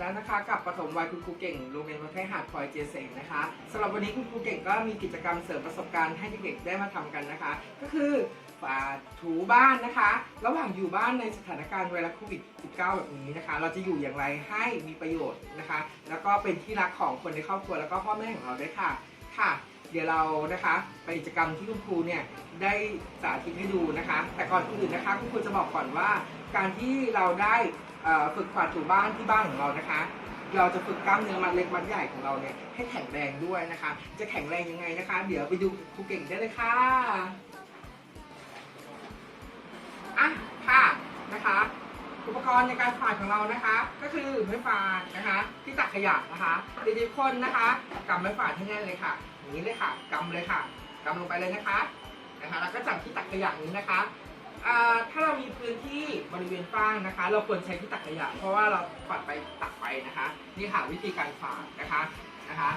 แล้วนะคะ กับปรูเก่งโรงเรียนวัดไทหาดพลอยเจเสงนะคะสำหรับวันนี้คุณครูเก่งก็มีกิจกรรมเสริมประสบการณ์ให้เด็กๆได้มาทำกันนะคะ ก็คือฝาถูบ้านนะคะ ระหว่างอยู่บ้านในสถานการณ์ไวรัสโควิด -19 แบบนี้นะคะ เราจะอยู่อย่างไรให้มีประโยชน์นะคะ แล้วก็เป็นที่รักของคนในครอบครัวแล้วก็พ่อแม่ของเราด้วยค่ะค่ะ เดี๋ยวเรานะคะไปกิจกรรมที่คุณครูเนี่ยได้สาธิตให้ดูนะคะ แต่ก่อนอื่นนะคะคุณครูจะบอกก่อนว่า การที่เราได้ฝึกฝาดถูบ้านที่บ้านของเรานะคะ เราจะฝึกกล้ามเนื้อมัดเล็กมัดใหญ่ของเราเนี่ยให้แข็งแรงด้วยนะคะ จะแข็งแรงยังไงนะคะ เดี๋ยวไปดูครูเก่งได้เลยค่ะอะค่ะนะคะอุปกรณ์ในการฝาดของเรานะคะ ก็คือไม้ฝาดนะคะ ที่ตักขยะนะคะเด็กๆคนนะคะกำไม้ฝาดให้แน่นเลยค่ะอย่างนี้เลยค่ะกำเลยค่ะกำลงไปเลยนะคะนะคะ แล้วก็จับที่ตักขยะนี้นะคะถ้าเรามีพื้นที่บริเวณฟ้างนะคะ เราควรใช้ที่ตักขยะ เพราะว่าเราฝาดไปตักไปนะคะนี่ค่ะวิธีการฝาดนะคะนะคะ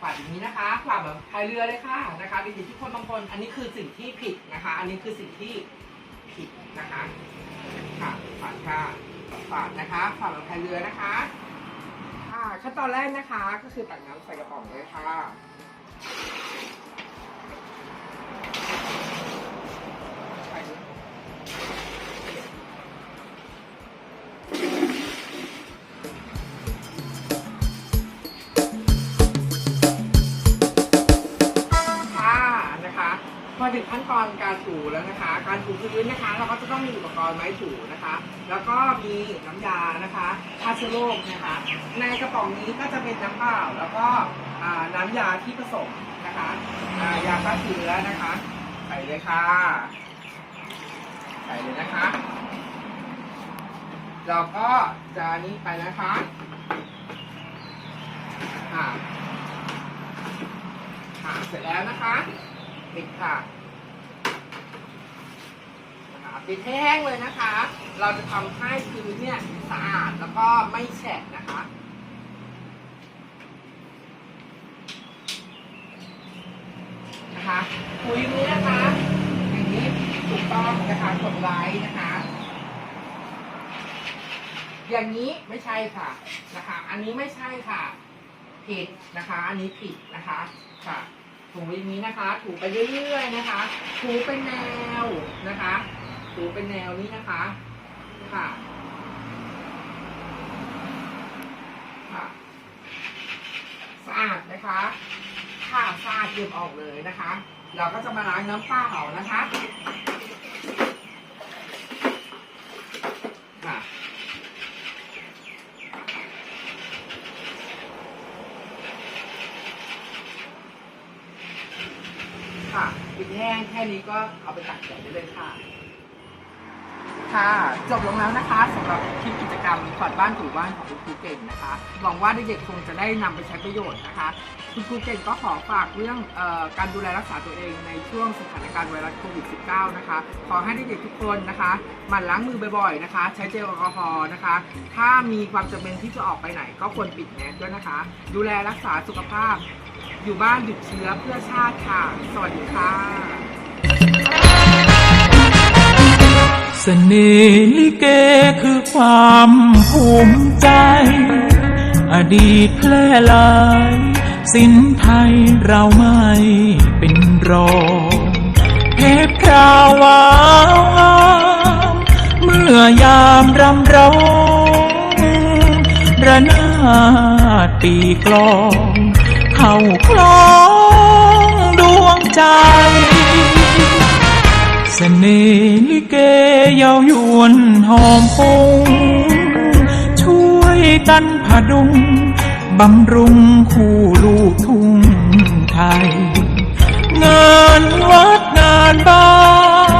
ฝาดอย่างนี้นะคะฝาดแบบพายเรือเลยค่ะนะคะเด็กๆทุกคนบางคนอันนี้คือสิ่งที่ผิดนะคะ อันนี้คือสิ่งที่ผิดนะคะค่ะฝาดค่ะฝาดนะคะฝาดลงพายเรือนะคะขั้นตอนแรกนะคะก็คือตักน้ำใส่กระป๋องเลยค่ะ ค่ะนะคะ มาถึงขั้นตอนการถูแล้วนะคะ การถูพื้นนะคะ เราก็จะต้องมีอุปกรณ์ไม้ถูนะคะ แล้วก็มีน้ำยานะคะฆ่าเชโรคนะคะ ในกระป๋องนี้ก็จะเป็นน้ำเปล่าแล้วก็ น้ำยาที่ผสมนะคะายาฆ่าเชื้อนะคะ ใส่เลยค่ะ ใส่เลยนะคะ เราก็จะนี้ไปนะคะค่ะค่ะเสร็จแล้วนะคะปิดค่ะนะคะปิดให้แห้งเลยนะคะ เราจะทำให้พื้นเนี่ยสะอาดแล้วก็ไม่แฉะนะคะ นะคะคุยนี้นะคะอย่างนี้ถูกต้องนะคะกดไลค์นะคะ อย่างนี้ไม่ใช่ค่ะนะคะ อันนี้ไม่ใช่ค่ะผิดนะคะ อันนี้ผิดนะคะค่ะถูอย่างนี้นะคะ ถูไปเรื่อยๆนะคะ ถูเป็นแนวนะคะ ถูเป็นแนวนี้นะคะ ค่ะ สะอาดนะคะ ค่ะ สะอาดเก็บออกเลยนะคะ เราก็จะมาล้างน้ำเปล่านะคะค่ะค่ะปิดแห้งแค่นี้ก็เอาไปตักแดดได้เลยค่ะ ค่ะ จบลงแล้วนะคะสำหรับคลิปกิจกรรมขวัดบ้านถูบ้านของคุณครูเก่งนะคะหวังว่าเด็กๆคงจะได้นำไปใช้ประโยชน์นะคะ คุณครูเก่งก็ขอฝากเรื่องเออการดูแลรักษาตัวเองในช่วงสถานการณ์ไวรัสโควิด -19 นะคะ ขอให้เด็กๆทุกคนนะคะหมั่นล้างมือบ่อยๆนะคะ ใช้เจลแอลกอฮอล์นะคะ ถ้ามีความจำเป็นที่จะออกไปไหนก็ควรปิดแมสด้วยนะคะ ดูแลรักษาสุขภาพ อยู่บ้านหยุดเชื้อเพื่อชาติค่ะ สวัสดีค่ะ สน่ห์ลิเกคือความภูมิใจ อดีตแพร่หลายสินไทยเราไม่เป็นรองเพชรพราวาวงามเมื่อยามรำร้องระนาดตีกลอง เข้าคล้องดวงใจเสน่ เยาวยวนหอมปงช่วยกันผดุงบำรุงคู่ลูกทุ่งไทย งานวัดงานบ้าน